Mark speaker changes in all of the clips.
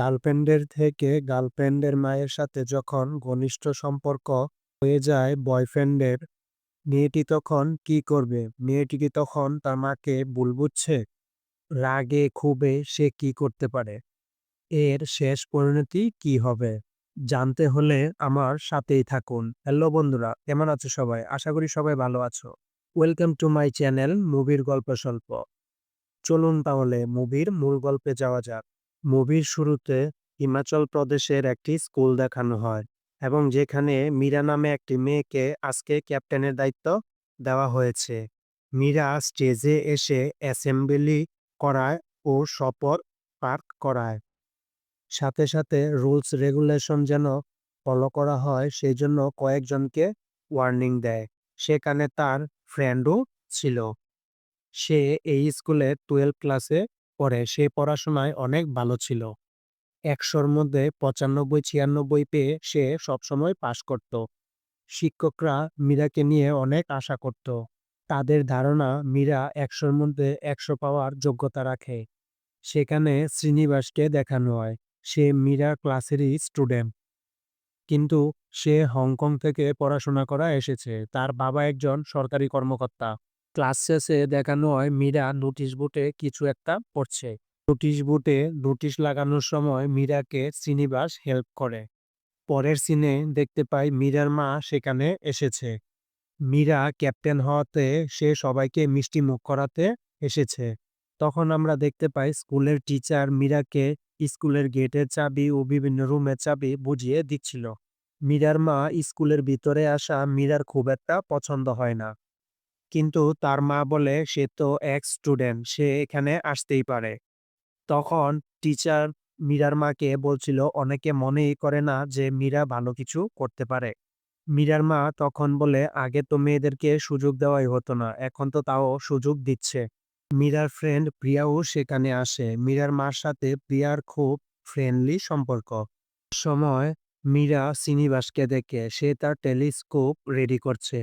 Speaker 1: গার্লফ্রেন্ডের থেকে গার্লফ্রেন্ডের মায়ের সাথে যখন ঘনিষ্ঠ সম্পর্ক হয়ে যায় বয়ফ্রেন্ডের, মেয়েটি তখন কি করবে? মেয়েটি কি তখন তার মাকে ভুল বুঝছে? রাগে ক্ষোভে সে কি করতে পারে? এর শেষ পরিণতি কি হবে? জানতে হলে আমার সাথেই থাকুন। হ্যালো বন্ধুরা, কেমন আছো সবাই? আশা করি সবাই ভালো আছো। ওয়েলকাম টু মাই চ্যানেল মুভির গল্প স্বল্প। চলুন তাহলে মুভির মূল গল্পে যাওয়া যাক। মুভির শুরুতে হিমাচল প্রদেশের একটি স্কুল দেখানো হয় এবং যেখানে মীরা নামে একটি মেয়েকে আজকে ক্যাপ্টেনের দায়িত্ব দেওয়া হয়েছে। মীরা স্টেজে এসে অ্যাসেম্বলি করায় ও শপথ পাঠ করায়। সাথে সাথে রুলস রেগুলেশন যেন ফলো করা হয় সেই জন্য কয়েকজনকে ওয়ার্নিং দেয়। সেখানে তার ফ্রেন্ডও ছিল। সে এই স্কুলে টুয়েলভ ক্লাসে পড়ে সে পড়াশোনায় অনেক ভালো ছিল। একশোর মধ্যে পঁচানব্বই, ছিয়ানব্বই পেয়ে সে সবসময় পাশ করত। শিক্ষকরা মীরাকে নিয়ে অনেক আশা করত। তাদের ধারণা মীরা একশোর মধ্যে একশো পাওয়ার যোগ্যতা রাখে। সেখানে শ্রীনিবাসকে দেখানো হয়। সে মীরা ক্লাসেরই স্টুডেন্ট। কিন্তু সে হংকং থেকে পড়াশোনা করা এসেছে। তার বাবা একজন সরকারি কর্মকর্তা। ক্লাস শেষে দেখানো হয়, মীরা নোটিশ বোর্ডে কিছু একটা পড়ছে। নোটিশ বোর্ডে নোটিশ লাগানোর সময় মীরাকে শ্রীনিবাস হেল্প করে। পরের সিনে দেখতে পাই মীরার মা সেখানে এসেছে। মীরা ক্যাপ্টেন হওয়াতে সে সবাইকে মিষ্টি মুখ করাতে এসেছে। তখন আমরা দেখতে পাই স্কুলের টিচার মীরাকে স্কুলের গেটের চাবি ও বিভিন্ন রুমের চাবি বুঝিয়ে দিচ্ছিল। মীরার মা স্কুলের ভিতরে আসা মীরার খুব একটা পছন্দ হয় না। কিন্তু তার মা বলে, সে তো এক স্টুডেন্ট, সে এখানে আসতেই পারে। তখন টিচার মীরার মাকে বলছিল, অনেকে মনেই করে না যে মীরা ভালো কিছু করতে পারে। মীরার মা তখন বলে, আগে তো মেয়েদেরকে সুযোগ দেওয়াই হতো না, এখন তো তাও সুযোগ দিচ্ছে। মীরার ফ্রেন্ড প্রিয়াও সেখানে আসে। মীরার মার সাথে প্রিয়ার খুব ফ্রেন্ডলি সম্পর্ক। সময় মীরা শ্রীনিবাসকে দেখে, সে তার টেলিস্কোপ রেডি করছে।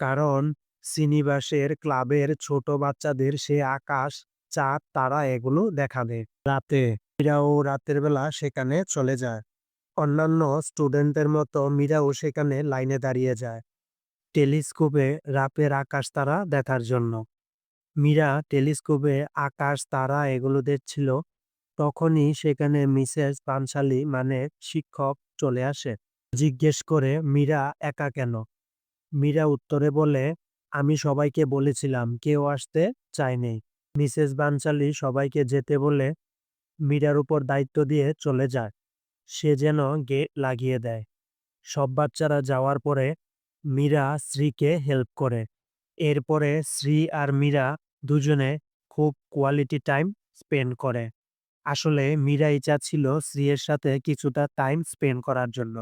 Speaker 1: কারণ শ্রীনিবাসের ক্লাবের ছোট বাচ্চাদের সে আকাশ, চাঁদ, তারা এগুলো দেখাবে। রাতে মীরাও রাতের বেলা সেখানে চলে যায়। অন্যান্য স্টুডেন্টদের মতো মীরাও সেখানে লাইনে দাঁড়িয়ে যায়। টেলিস্কোপে রাতের আকাশ তারা দেখার জন্য। মীরা টেলিস্কোপে আকাশ তারা এগুলো দেখছিল তখনই সেখানে মিসেস পাঞ্চালি মানে শিক্ষক চলে আসে জিজ্ঞেস করে মীরা একা কেন মীরা উত্তরে বলে আমি সবাইকে বলেছিলাম, কেউ আসতে চায়নি। মিসেস বানচালি সবাইকে যেতে বলে মীরার উপর দায়িত্ব দিয়ে চলে যায়। সে যেন গেট লাগিয়ে দেয়। সব বাচ্চারা যাওয়ার পরে মীরা শ্রীকে হেল্প করে। এরপরে শ্রী আর মীরা দুজনে খুব কোয়ালিটি টাইম স্পেন্ড করে। আসলে মীরা ইচ্ছা ছিল শ্রীয়ের সাথে কিছুটা টাইম স্পেন্ড করার জন্য।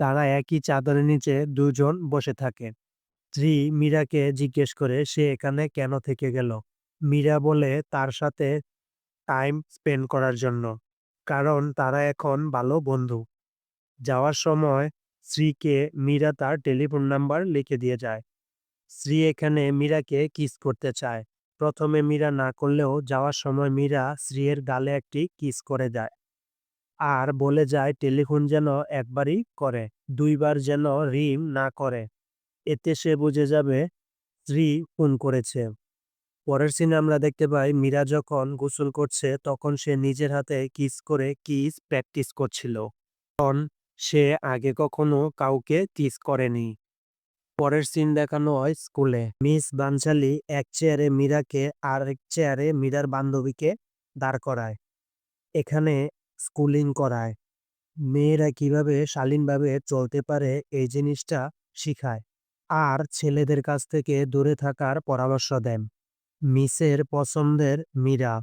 Speaker 1: তারা একই চাদরের নিচে দুজন বসে থাকে। স্ত্রী মীরাকে জিজ্ঞেস করে, সে এখানে কেন থেকে গেল? মীরা বলে, তার সাথে টাইম স্পেন্ড করার জন্য। কারণ তারা এখন ভালো বন্ধু। যাওয়ার সময় স্ত্রীকে মীরা তার টেলিফোন নাম্বার লিখে দিয়ে যায়। স্ত্রী এখানে মীরাকে কিস করতে চায়। প্রথমে মীরা না করলেও যাওয়ার সময় মীরা স্ত্রীর গালে একটি কিস করে যায় আর বলে যায়, টেলিফোন যেন একবারই করে, দুইবার যেন রিম না করে। এতে সে বুঝে যাবে স্ত্রী ফোন করেছে। পরের সিনে আমরা দেখতে পাই মীরা যখন গোসল করছে তখন সে নিজের হাতে কিস করে কিস প্র্যাকটিস করছিল। কারণ সে আগে কখনো কাউকে কিস করেনি। পরের সিন দেখানো হয় স্কুলে। মিস বানশালি এক চেয়ারে মীরাকে আর এক চেয়ারে মীরার বান্ধবীকে দাঁড় করায়। এখানে স্কুলিং করায়। মেয়েরা কীভাবে শালীনভাবে চলতে পারে এই জিনিসটা শিখায়। আর ছেলেদের কাছ থেকে দূরে থাকার পরামর্শ দেন। মিসের পছন্দের মীরা।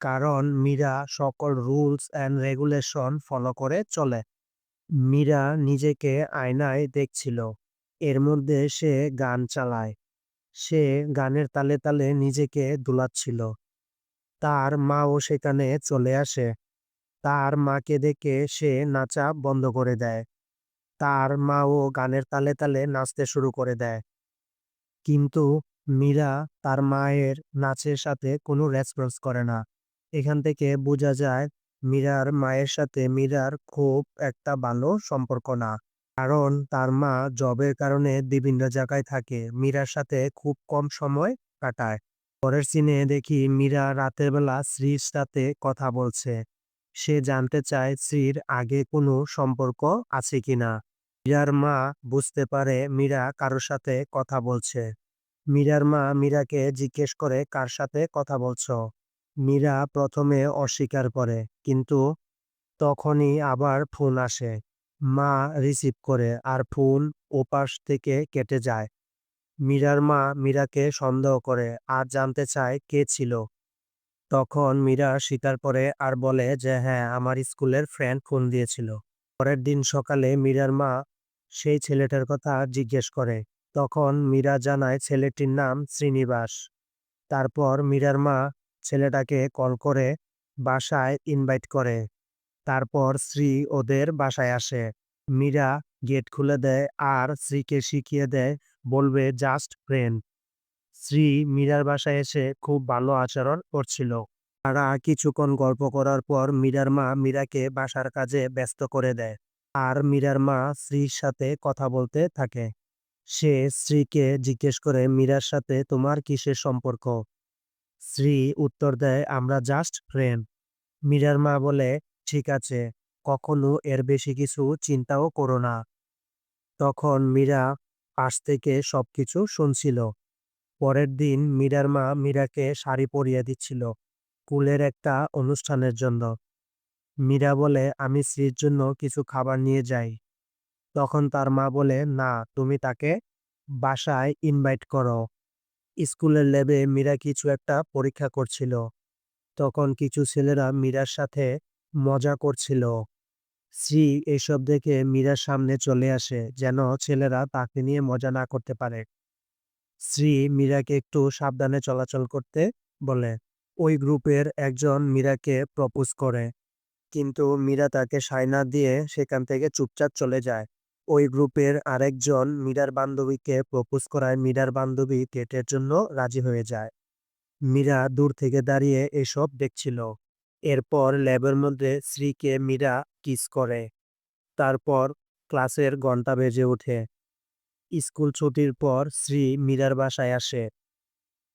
Speaker 1: কারণ মীরা সকল রুলস অ্যান্ড রেগুলেশন ফলো করে চলে। মীরা নিজেকে আয়নায় দেখছিল। এর মধ্যে সে গান চালায়। সে গানের তালে তালে নিজেকে দুলাচ্ছিল। তার মাও সেখানে চলে আসে। তার মাকে দেখে সে নাচা বন্ধ করে দেয়। তার মাও গানের তালে তালে নাচতে শুরু করে দেয়। কিন্তু মীরা তার মায়ের নাচের সাথে কোনো রেসপন্স করে না। এখান থেকে বোঝা যায়, মীরার মায়ের সাথে মীরার খুব একটা ভালো সম্পর্ক না। কারণ তার মা জবের কারণে বিভিন্ন জায়গায় থাকে, মীরার সাথে খুব কম সময় কাটায়। পরের সিনে দেখি মীরা রাতের বেলা শ্রীর সাথে কথা বলছে। সে জানতে চায় শ্রীর আগে কোনো সম্পর্ক আছে কিনা মীরার মা বুঝতে পারে মীরা কারোর সাথে কথা বলছে। মীরার মা মীরাকে জিজ্ঞেস করে কার সাথে কথা বলছো। মীরা প্রথমে অস্বীকার করে, কিন্তু তখনই আবার ফোন আসে। মা রিসিভ করে আর ফোন ওপাশ থেকে কেটে যায়। মীরার মা মীরাকে সন্দেহ করে, আর জানতে চায় কে ছিল। তখন মীরা স্বীকার করে আর বলে যে হ্যাঁ আমার স্কুলের ফ্রেন্ড ফোন দিয়েছিল। পরের দিন সকালে মীরার মা সেই ছেলেটার কথা জিজ্ঞেস করে। তখন মীরা জানায় ছেলেটির নাম শ্রীনিবাস। তারপর মীরার মা ছেলেটাকে কল করে বাসায় ইনভাইট করে। তারপর শ্রী ওদের বাসায় আসে। মীরা গেট খুলে দেয় আর শ্রীকে শিখিয়ে দেয়, বলবে জাস্ট ফ্রেন্ড। শ্রী মীরার বাসায় এসে খুব ভালো আচরণ করছিল। তারা কিছুক্ষণ গল্প করার পর মীরার মা মীরাকে বাসার কাজে ব্যস্ত করে দেয় আর মীরার মা শ্রীর সাথে কথা বলতে থাকে। সে স্ত্রীকে জিজ্ঞেস করে, মীরার সাথে তোমার কিসের সম্পর্ক? শ্রী উত্তর দেয়, আমরা জাস্ট ফ্রেন্ড মীরার মা বলে, ঠিক আছে, কখনো এর বেশি কিছু চিন্তাও করো না। তখন মীরা পাশ থেকে সবকিছু শুনছিল। পরের দিন মীরার মা মীরাকে শাড়ি পরিয়ে দিচ্ছিল কুলের একটা অনুষ্ঠানের জন্য। মীরা বলে, আমি শ্রীর জন্য কিছু খাবার নিয়ে যাই। তখন তার মা বলে, না, তুমি তাকে বাসায় ইনভাইট করো। স্কুলের ল্যাবে মীরা কিছু একটা পরীক্ষা করছিল। তখন কিছু ছেলেরা মীরার সাথে মজা করছিল। শ্রী এসব দেখে মীরার সামনে চলে আসে, যেন ছেলেরা তাকে নিয়ে মজা না করতে পারে। শ্রী মীরাকে একটু সাবধানে চলাচল করতে বলে। ওই গ্রুপের একজন মীরাকে প্রপোজ করে। কিন্তু মীরা তাকে সায়না দিয়ে সেখান থেকে চুপচাপ চলে যায়। ওই গ্রুপের আরেকজন মীরার বান্ধবীকে প্রপোজ করায় মীরার বান্ধবী ডেটের জন্য রাজি হয়ে যায়। মীরা দূর থেকে দাঁড়িয়ে এসব দেখছিল। এরপর ল্যাবের মধ্যে শ্রীকে মীরা কিস করে। তারপর ক্লাসের ঘণ্টা বেজে ওঠে। স্কুল ছুটির পর শ্রী মীরার বাসায় আসে।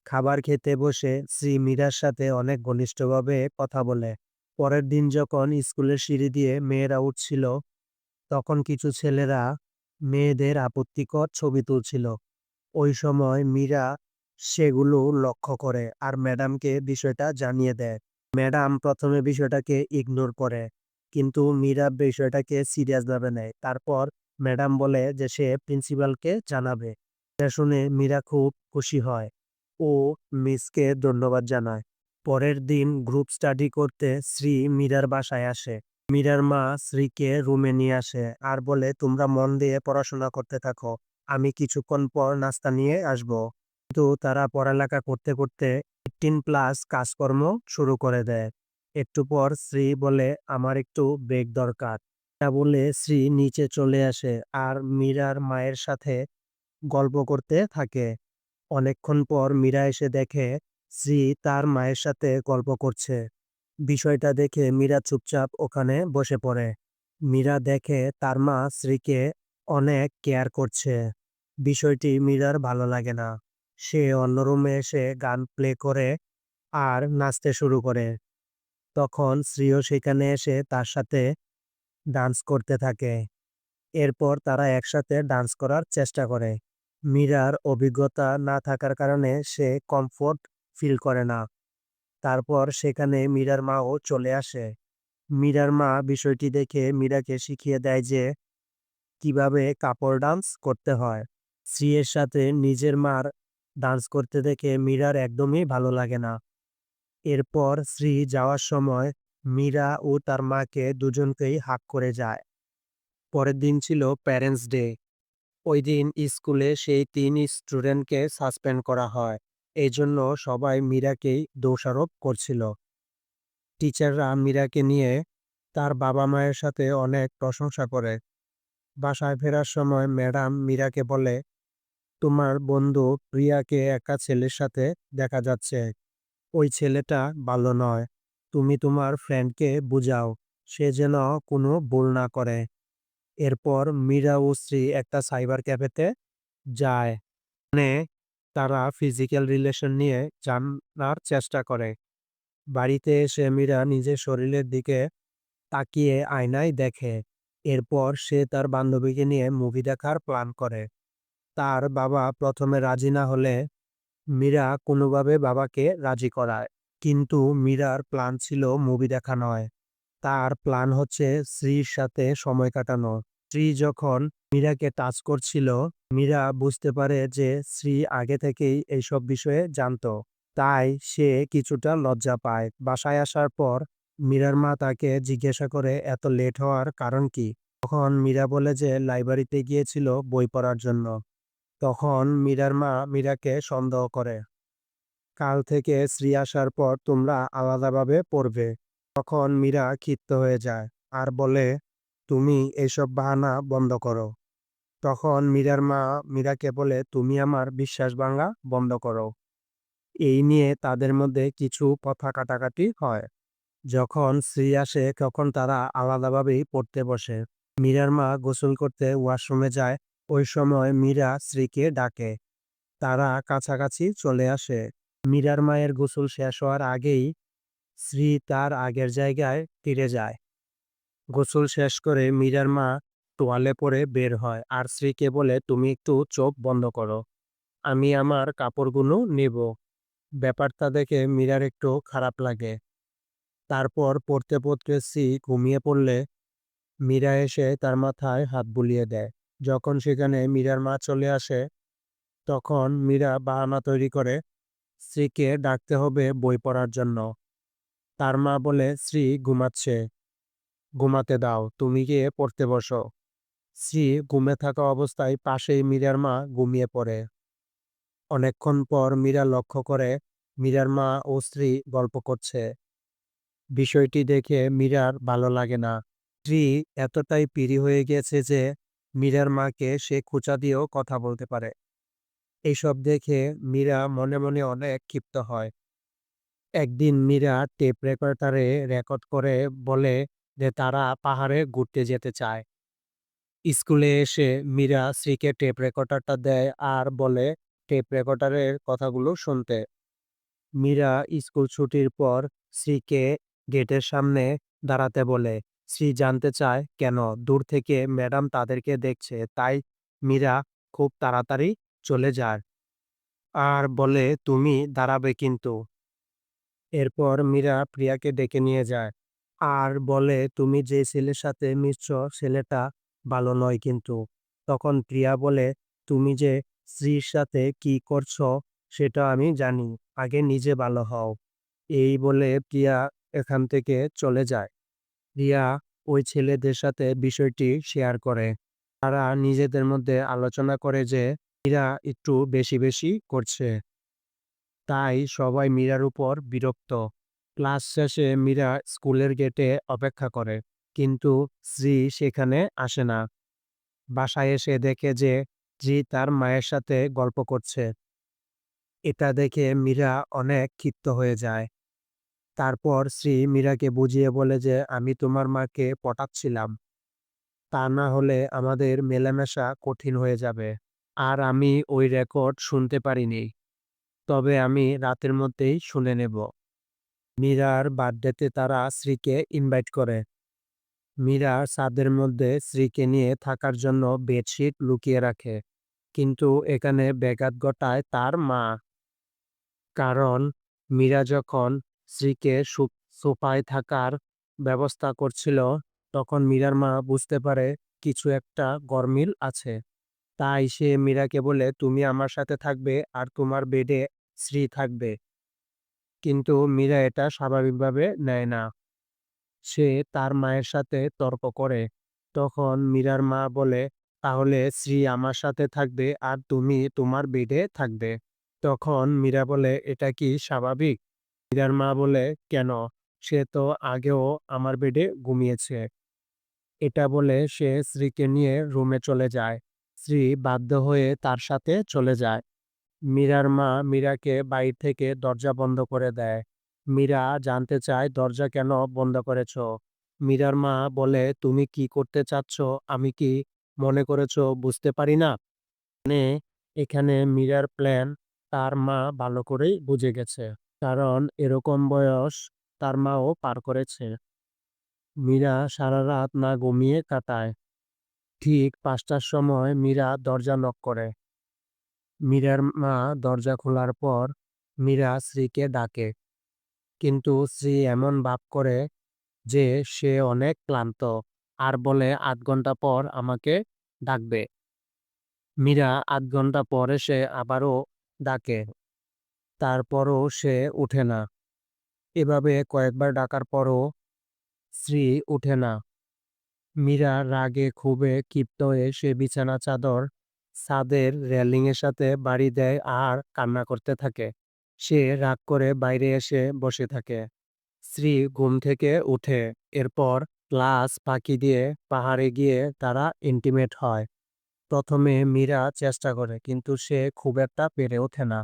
Speaker 1: খাবার খেতে বসে শ্রী মীরার সাথে অনেক ঘনিষ্ঠভাবে কথা বলে। পরের দিন যখন স্কুলের সিঁড়ি দিয়ে মেয়েরা উঠছিল, তখন কিছু ছেলেরা মেয়েদের আপত্তিকর ছবি তুলছিল। ওই সময় মীরা সেগুলো লক্ষ্য করে আর ম্যাডামকে বিষয়টা জানিয়ে দেয়। ম্যাডাম প্রথমে বিষয়টাকে ইগনোর করে, কিন্তু মীরা বিষয়টাকে সিরিয়াস ভাবে নেয়। তারপর ম্যাডাম বলে যে সে প্রিন্সিপালকে জানাবে। এটা শুনে মীরা খুব খুশি হয় ও মিসকে ধন্যবাদ জানায়। পরের দিন গ্রুপ স্টাডি করতে শ্রী মীরার বাসায় আসে। মীরার মা শ্রীকে রুমে নিয়ে আসে, আর বলে, তোমরা মন দিয়ে পড়াশোনা করতে থাকো, আমি কিছুক্ষণ পর নাস্তা নিয়ে আসব। কিন্তু তারা পড়ালেখা করতে করতে এইটিন প্লাস কাজকর্ম শুরু করে দেয়। একটু পর শ্রী বলে, আমার একটু ব্রেক দরকার। এটা বলে শ্রী নিচে চলে আসে আর মীরার মায়ের সাথে গল্প করতে থাকে। অনেকক্ষণ পর মীরা এসে দেখে শ্রী তার মায়ের সাথে গল্প করছে। বিষয়টা দেখে মীরা চুপচাপ ওখানে বসে পড়ে। মীরা দেখে তার মা শ্রীকে অনেক কেয়ার করছে। বিষয়টি মীরার ভালো লাগে না। সে অন্য রুমে এসে গান প্লে করে আর নাচতে শুরু করে। তখন শ্রীও সেখানে এসে তার সাথে ডান্স করতে থাকে। এরপর তারা একসাথে ডান্স করার চেষ্টা করে। মীরার অভিজ্ঞতা না থাকার কারণে সে কমফোর্ট ফিল করে না। তারপর সেখানে মীরার মাও চলে আসে। মীরার মা বিষয়টি দেখে মীরাকে শিখিয়ে দেয় যে কীভাবে কাপড় ডান্স করতে হয়। শ্রীয়ের সাথে নিজের মার ডান্স করতে দেখে মীরার একদমই ভালো লাগে না। এরপর শ্রী যাওয়ার সময় মীরা ও তার মাকে দুজনকেই হাক করে যায়। পরের দিন ছিল প্যারেন্টস ডে। ওই দিন স্কুলে সেই তিন স্টুডেন্টকে সাসপেন্ড করা হয়। এই জন্য সবাই মীরাকেই দোষারোপ করছিল। টিচাররা মীরাকে নিয়ে তার বাবা মায়ের সাথে অনেক প্রশংসা করে। বাসায় ফেরার সময় ম্যাডাম মীরাকে বলে, তোমার বন্ধু প্রিয়াকে একা ছেলের সাথে দেখা যাচ্ছে। ওই ছেলেটা ভালো নয়। তুমি তোমার ফ্রেন্ডকে বুঝাও, সে যেন কোনো ভুল না করে। এরপর মীরা ও শ্রী একটা সাইবার ক্যাফেতে যায়। মানে তারা ফিজিক্যাল রিলেশন নিয়ে জানার চেষ্টা করে। বাড়িতে এসে মীরা নিজের শরীরের দিকে তাকিয়ে আয়নায় দেখে। এরপর সে তার বান্ধবীকে নিয়ে মুভি দেখার প্ল্যান করে। তার বাবা প্রথমে রাজি না হলে মীরা কোনোভাবে বাবাকে রাজি করায়। কিন্তু মীরার প্ল্যান ছিল মুভি দেখা নয়। তার প্ল্যান হচ্ছে শ্রীর সাথে সময় কাটানো। শ্রী যখন মীরাকে টাচ করছিল, মীরা বুঝতে পারে যে শ্রী আগে থেকেই এইসব বিষয়ে জানতো। তাই সে কিছুটা লজ্জা পায়। বাসায় আসার পর মীরার মা তাকে জিজ্ঞাসা করে, এত লেট হওয়ার কারণ কি? তখন মীরা বলে যে লাইব্রেরিতে গিয়েছিল বই পড়ার জন্য। তখন মীরার মা মীরাকে সন্দেহ করে। কাল থেকে শ্রী আসার পর তোমরা আলাদাভাবে পড়বে। তখন মীরা ক্ষিপ্ত হয়ে যায় আর বলে, তুমি এইসব বাহানা বন্ধ করো। তখন মীরার মা মীরাকে বলে, তুমি আমার বিশ্বাস ভাঙা বন্ধ করো। এই নিয়ে তাদের মধ্যে কিছু কথা কাটাকাটি হয়। যখন শ্রী আসে, তখন তারা আলাদাভাবেই পড়তে বসে। মীরার মা গোসল করতে ওয়াশরুমে যায়। ওই সময় মীরা শ্রীকে ডাকে। তারা কাছাকাছি চলে আসে। মীরার মায়ের গোসল শেষ হওয়ার আগেই শ্রী তার আগের জায়গায় ফিরে যায়। গোসল শেষ করে মীরার মা তোয়ালে পরে বের হয় আর শ্রীকে বলে, তুমি একটু চোখ বন্ধ করো। আমি আমার কাপড়গুলো নেব। ব্যাপারটা দেখে মীরার একটু খারাপ লাগে। তারপর পড়তে পড়তে শ্রী ঘুমিয়ে পড়লে মীরা এসে তার মাথায় হাত বুলিয়ে দেয়। যখন সেখানে মীরার মা চলে আসে, তখন মীরা বাহানা তৈরি করে স্ত্রীকে ডাকতে হবে বই পড়ার জন্য। তার মা বলে শ্রী ঘুমাচ্ছে। ঘুমাতে দাও, তুমি গিয়ে পড়তে বসো। শ্রী ঘুমে থাকা অবস্থায় পাশেই মীরার মা ঘুমিয়ে পড়ে। অনেকক্ষণ পর মীরা লক্ষ্য করে মীরার মা ও স্ত্রী গল্প করছে। বিষয়টি দেখে মীরার ভালো লাগে না। স্ত্রী এতটাই পিড়ি হয়ে গেছে যে, মীরার মাকে সে খুচা দিয়েও কথা বলতে পারে। এইসব দেখে মীরা মনে মনে অনেক ক্ষিপ্ত হয়। একদিন মীরা টেপ রেকর্ডারে রেকর্ড করে বলে যে তারা পাহাড়ে ঘুরতে যেতে চায়। স্কুলে এসে মীরা শ্রীকে টেপ রেকর্ডারটা দেয় আর বলে, টেপ রেকর্ডারের কথাগুলো শুনতে। মীরা স্কুল ছুটির পর শ্রীকে গেটের সামনে দাঁড়াতে বলে শ্রী জানতে চায় কেন? দূর থেকে ম্যাডাম তাদেরকে দেখছে। তাই মীরা খুব তাড়াতাড়ি চলে যায় আর বলে, তুমি দাঁড়াবে কিন্তু। এরপর মীরা প্রিয়াকে ডেকে নিয়ে যায়। আর বলে, তুমি যে ছেলের সাথে মিশছ, ছেলেটা ভালো নয় কিন্তু। তখন প্রিয়া বলে, তুমি যে স্ত্রীর সাথে কি করছ, সেটা আমি জানি। আগে নিজে ভালো হও। এই বলে প্রিয়া এখান থেকে চলে যায়। প্রিয়া ওই ছেলেদের সাথে বিষয়টি শেয়ার করে। তারা নিজেদের মধ্যে আলোচনা করে যে মীরা একটু বেশি বেশি করছে। তাই সবাই মীরার উপর বিরক্ত। ক্লাস শেষে মীরা স্কুলের গেটে অপেক্ষা করে, কিন্তু শ্রী সেখানে আসে না। বাসায় এসে দেখে যে জি তার মায়ের সাথে গল্প করছে। এটা দেখে মীরা অনেক ক্ষিপ্ত হয়ে যায়। তারপর শ্রী মীরাকে বুঝিয়ে বলে যে, আমি তোমার মাকে পটাচ্ছিলাম। তা না হলে আমাদের মেলামেশা কঠিন হয়ে যাবে। আর আমি ওই রেকর্ড শুনতে পারিনি। তবে আমি রাতের মধ্যেই শুনে নেব। মীরার বার্থডেতে তারা শ্রীকে ইনভাইট করে। মীরা ছাদের মধ্যে শ্রীকে নিয়ে থাকার জন্য বেডশিট লুকিয়ে রাখে। কিন্তু এখানে ব্যাঘাত ঘটায় তার মা। কারণ মীরা যখন শ্রীকে সোফায় থাকার ব্যবস্থা করছিল, তখন মীরার মা বুঝতে পারে কিছু একটা গরমিল আছে। তাই সে মীরাকে বলে, তুমি আমার সাথে থাকবে আর তোমার বেডে শ্রী থাকবে। কিন্তু মীরা এটা স্বাভাবিকভাবে নেয় না। সে তার মায়ের সাথে তর্ক করে। তখন মীরার মা বলে, তাহলে শ্রী আমার সাথে থাকবে আর তুমি তোমার বেডে থাকবে। তখন মীরা বলে, এটা কি স্বাভাবিক? মীরার মা বলে, কেন? সে তো আগেও আমার বেডে ঘুমিয়েছে। এটা বলে সে শ্রীকে নিয়ে রুমে চলে যায়। শ্রী বাধ্য হয়ে তার সাথে চলে যায়। মীরার মা মীরাকে বাইর থেকে দরজা বন্ধ করে দেয়। মীরা জানতে চায়, দরজা কেন বন্ধ করেছ? মীরার মা বলে, তুমি কি করতে চাচ্ছ? আমি কি মনে করেছ বুঝতে পারি না? মানে এখানে মীরার প্ল্যান তার মা ভালো করেই বুঝে গেছে। কারণ এরকম বয়স তার মাও পার করেছে। মীরা সারা রাত না ঘুমিয়ে কাটায়। ঠিক পাঁচটার সময় মীরা দরজা নক করে। মীরার মা দরজা খোলার পর মীরা শ্রীকে ডাকে। কিন্তু শ্রী এমন ভাব করে যে সে অনেক ক্লান্ত, আর বলে, আধ ঘণ্টা পর আমাকে ডাকবে। মীরা আধ ঘণ্টা পর এসে আবারও ডাকে। তারপরও সে ওঠে না। এভাবে কয়েকবার ডাকার পরও শ্রী ওঠে না। মীরা রাগে খুবই ক্ষিপ্ত হয়ে সে বিছানা চাদর ছাদের রেলিংয়ের সাথে বাড়ি দেয় আর কান্না করতে থাকে। সে রাগ করে বাইরে এসে বসে থাকে। শ্রী ঘুম থেকে উঠে এরপর ক্লাস ফাঁকি দিয়ে পাহাড়ে গিয়ে তারা ইন্টিমেট হয়। প্রথমে মীরা চেষ্টা করে, কিন্তু সে খুব একটা পেরে ওঠে না।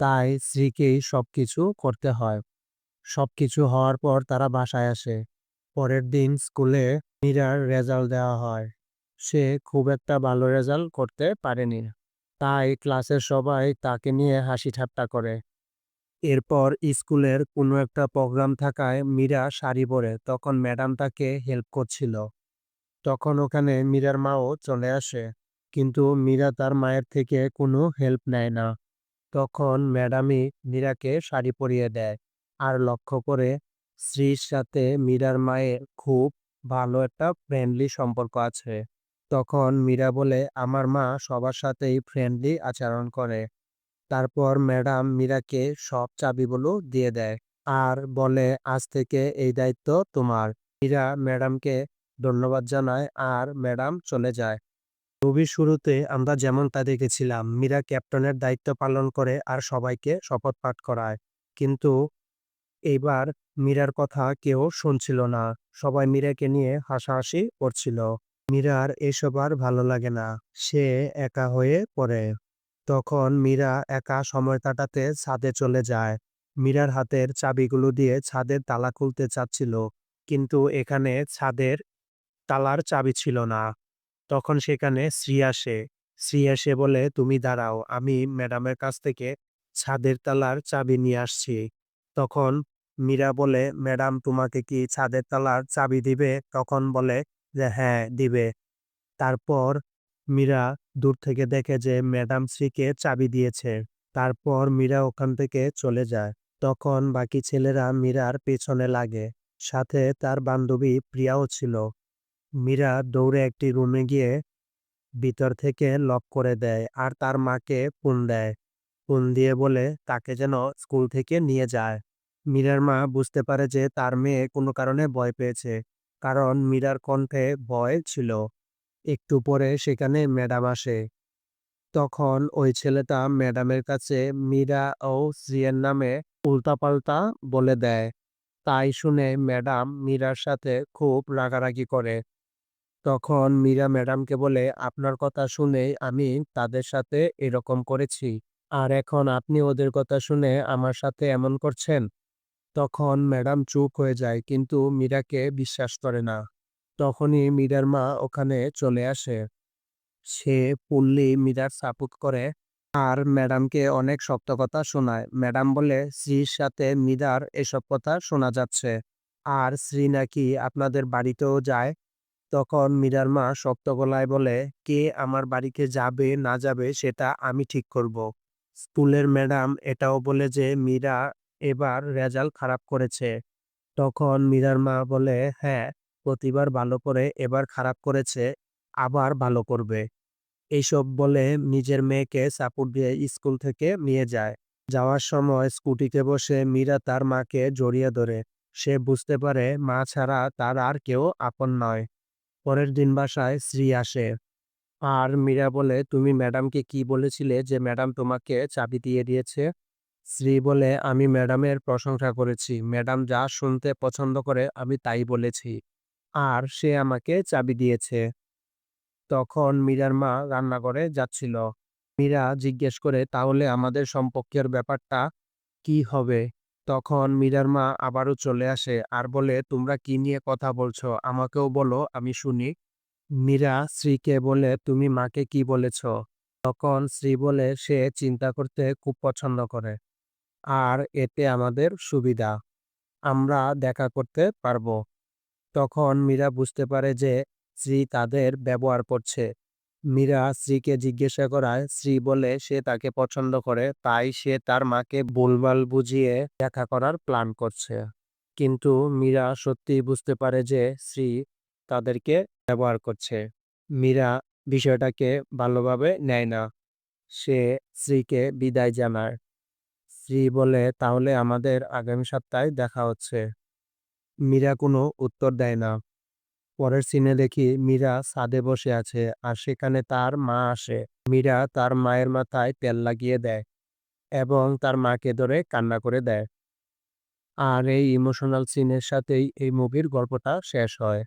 Speaker 1: তাই শ্রীকেই সবকিছু করতে হয়। সবকিছু হওয়ার পর তারা বাসায় আসে। পরের দিন স্কুলে মীরার রেজাল্ট দেওয়া হয়। সে খুব একটা ভালো রেজাল্ট করতে পারেনি। তাই ক্লাসের সবাই তাকে নিয়ে হাসি ঠাট্টা করে। এরপর স্কুলের কোনো একটা প্রোগ্রাম থাকায় মীরা শাড়ি পরে তখন ম্যাডাম তাকে হেল্প করছিল। তখন ওখানে মীরার মাও চলে আসে, কিন্তু মীরা তার মায়ের থেকে কোনো হেল্প নেয় না। তখন ম্যাডামই মীরাকে শাড়ি পরিয়ে দেয়। আর লক্ষ্য করে শ্রীর সাথে মীরার মায়ের খুব ভালো একটা ফ্রেন্ডলি সম্পর্ক আছে। তখন মীরা বলে, আমার মা সবার সাথেই ফ্রেন্ডলি আচরণ করে। তারপর ম্যাডাম মীরাকে সব চাবিগুলো দিয়ে দেয় আর বলে, আজ থেকে এই দায়িত্ব তোমার। মীরা ম্যাডামকে ধন্যবাদ জানায় আর ম্যাডাম চলে যায়। ছবির শুরুতে আমরা যেমন যেমনটা দেখেছিলাম, মীরা ক্যাপ্টেনের দায়িত্ব পালন করে আর সবাইকে শপথ পাঠ করায়। কিন্তু এইবার মীরার কথা কেউ শুনছিল না। সবাই মীরাকে নিয়ে হাসাহাসি করছিল। মীরার এসব আর ভালো লাগে না। সে একা হয়ে পড়ে। তখন মীরা একা সময় কাটাতে ছাদে চলে যায়। মীরার হাতের চাবিগুলো দিয়ে ছাদের তালা খুলতে চাচ্ছিল। কিন্তু এখানে ছাদের তালার চাবি ছিল না। তখন সেখানে শ্রী আসে শ্রী এসে বলে, তুমি দাঁড়াও, আমি ম্যাডামের কাছ থেকে ছাদের তালার চাবি নিয়ে আসছি। তখন মীরা বলে, ম্যাডাম, তোমাকে কি ছাদের তলার চাবি দিবে? তখন বলে যে হ্যাঁ দিবে। তারপর মীরা দূর থেকে দেখে যে, ম্যাডাম শ্রীকে চাবি দিয়েছে। তারপর মীরা ওখান থেকে চলে যায়। তখন বাকি ছেলেরা মীরার পেছনে লাগে। সাথে তার বান্ধবী প্রিয়াও ছিল। মীরা দৌড়ে একটি রুমে গিয়ে ভিতর থেকে লক করে দেয় আর তার মাকে ফোন দেয়। ফোন দিয়ে বলে, তাকে যেন স্কুল থেকে নিয়ে যায়। মীরার মা বুঝতে পারে যে তার মেয়ে কোনো কারণে ভয় পেয়েছে। কারণ মীরার কণ্ঠে ভয় ছিল। একটু পরে সেখানে ম্যাডাম আসে। তখন ওই ছেলেটা ম্যাডামের কাছে মীরা ও শ্রিয়ের নামে উল্টাপাল্টা বলে দেয়। তাই শুনে ম্যাডাম মীরার সাথে খুব রাগারাগি করে। তখন মীরা ম্যাডামকে বলে, আপনার কথা শুনেই আমি তাদের সাথে এরকম করেছি। আর এখন আপনি ওদের কথা শুনে আমার সাথে এমন করছেন? তখন ম্যাডাম চুপ হয়ে যায়, কিন্তু মীরাকে বিশ্বাস করে না। তখনই মীরার মা ওখানে চলে আসে। সে পুল্লি মীরার সাপোর্ট করে আর ম্যাডামকে অনেক শক্ত কথা শোনায়। ম্যাডাম বলে, শ্রীর সাথে মীরার এসব কথা শোনা যাচ্ছে। আর শ্রী নাকি আপনাদের বাড়িতেও যায়? তখন মীরার মা শক্ত গলায় বলে, কে আমার বাড়িতে যাবে, না যাবে, সেটা আমি ঠিক করব। স্কুলের ম্যাডাম এটাও বলে যে, মীরা এবার রেজাল্ট খারাপ করেছে। তখন মীরার মা বলে হ্যাঁ প্রতিবার ভালো করে এবার খারাপ করেছে, আবার ভালো করবে। এইসব বলে নিজের মেয়েকে সাপোর্ট দিয়ে স্কুল থেকে নিয়ে যায়। যাওয়ার সময় স্কুটিতে বসে মীরা তার মাকে জড়িয়ে ধরে। সে বুঝতে পারে মা ছাড়া তার আর কেউ আপন নয়। পরের দিন বাসায় শ্রী আসে। আর মীরা বলে, তুমি ম্যাডামকে কি বলেছিলে যে ম্যাডাম তোমাকে চাবি দিয়ে দিয়েছে? শ্রী বলে, আমি ম্যাডামের প্রশংসা করেছি। ম্যাডাম যা শুনতে পছন্দ করে, আমি তাই বলেছি। আর সে আমাকে চাবি দিয়েছে। তখন মীরার মা রান্নাঘরে যাচ্ছিল। মীরা জিজ্ঞেস করে, তাহলে আমাদের সম্পর্কের ব্যাপারটা কি হবে? তখন মীরার মা আবারও চলে আসে আর বলে, তোমরা কি নিয়ে কথা বলছো? আমাকেও বলো, আমি শুনি। মীরা শ্রীকে বলে, তুমি মাকে কি বলেছ? তখন শ্রী বলে, সে চিন্তা করতে খুব পছন্দ করে। আর এতে আমাদের সুবিধা। আমরা দেখা করতে পারব। তখন মীরা বুঝতে পারে যে শ্রী তাদের ব্যবহার করছে। মীরা শ্রীকে জিজ্ঞাসা করায়, শ্রী বলে সে তাকে পছন্দ করে, তাই সে তার মাকে ভুলভাল বুঝিয়ে দেখা করার প্ল্যান করছে। কিন্তু মীরা সত্যি বুঝতে পারে যে শ্রী তাদেরকে ব্যবহার করছে। মীরা বিষয়টাকে ভালোভাবে নেয় না। সে শ্রীকে বিদায় জানায়। শ্রী বলে তাহলে আমাদের আগামী সপ্তাহে দেখা হচ্ছে। মীরা কোনো উত্তর দেয় না। পরের সিনে দেখি মীরা ছাদে বসে আছে আর সেখানে তার মা আসে। মীরা তার মায়ের মাথায় তেল লাগিয়ে দেয় এবং তার মাকে ধরে কান্না করে দেয়। আর এই ইমোশনাল সিনের সাথেই এই মুভির গল্পটা শেষ হয়।